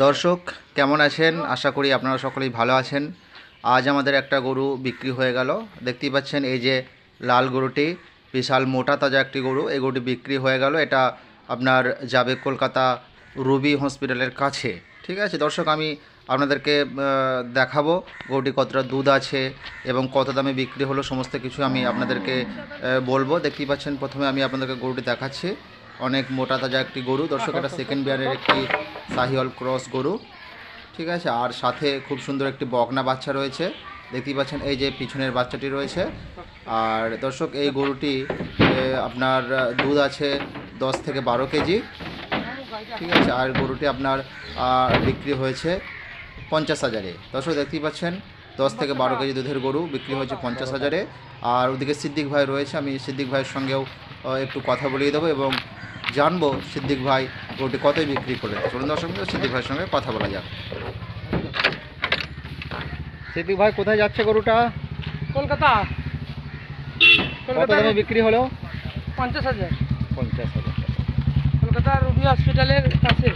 দর্শক, কেমন আছেন? আশা করি আপনারা সকলেই ভালো আছেন। আজ আমাদের একটা গরু বিক্রি হয়ে গেল। দেখতেই পাচ্ছেন, এই যে লাল গরুটি, বিশাল মোটা তাজা একটি গরু, এই গরুটি বিক্রি হয়ে গেল। এটা আপনার যাবে কলকাতা রুবি হসপিটালের কাছে। ঠিক আছে, দর্শক, আমি আপনাদেরকে দেখাবো গরুটি কতটা দুধ আছে এবং কত দামে বিক্রি হলো, সমস্ত কিছু আমি আপনাদেরকে বলব। দেখতেই পাচ্ছেন, প্রথমে আমি আপনাদেরকে গরুটি দেখাচ্ছি। অনেক মোটা তাজা একটি গরু। দর্শক, এটা সেকেন্ড বিয়ারের একটি সাহিওয়াল ক্রস গরু। ঠিক আছে? আর সাথে খুব সুন্দর একটি বকনা বাচ্চা রয়েছে। দেখতেই পাচ্ছেন, এই যে পিছনের বাচ্চাটি রয়েছে। আর দর্শক, এই গরুটি আপনার দুধ আছে দশ থেকে বারো কেজি। ঠিক আছে? আর গরুটি আপনার বিক্রি হয়েছে পঞ্চাশ হাজারে। দর্শক, দেখতেই পাচ্ছেন, দশ থেকে বারো কেজি দুধের গরু, বিক্রি হয়েছে পঞ্চাশ হাজারে। আর ওদিকে সিদ্দিক ভাই রয়েছে। আমি সিদ্দিক ভাইয়ের সঙ্গেও একটু কথা বলিয়ে দেবো এবং জানব সিদ্দিক ভাই গরুটি কতই বিক্রি করে চলুন দর্শক সিদ্দিক ভাইয়ের সঙ্গে কথা বলা যাক। সিদ্দিক ভাই কোথায় যাচ্ছে গরুটা? কলকাতা। কত দামে বিক্রি হলো? পঞ্চাশ হাজার। পঞ্চাশ হাজার কলকাতা রুবি হসপিটালের কাছে।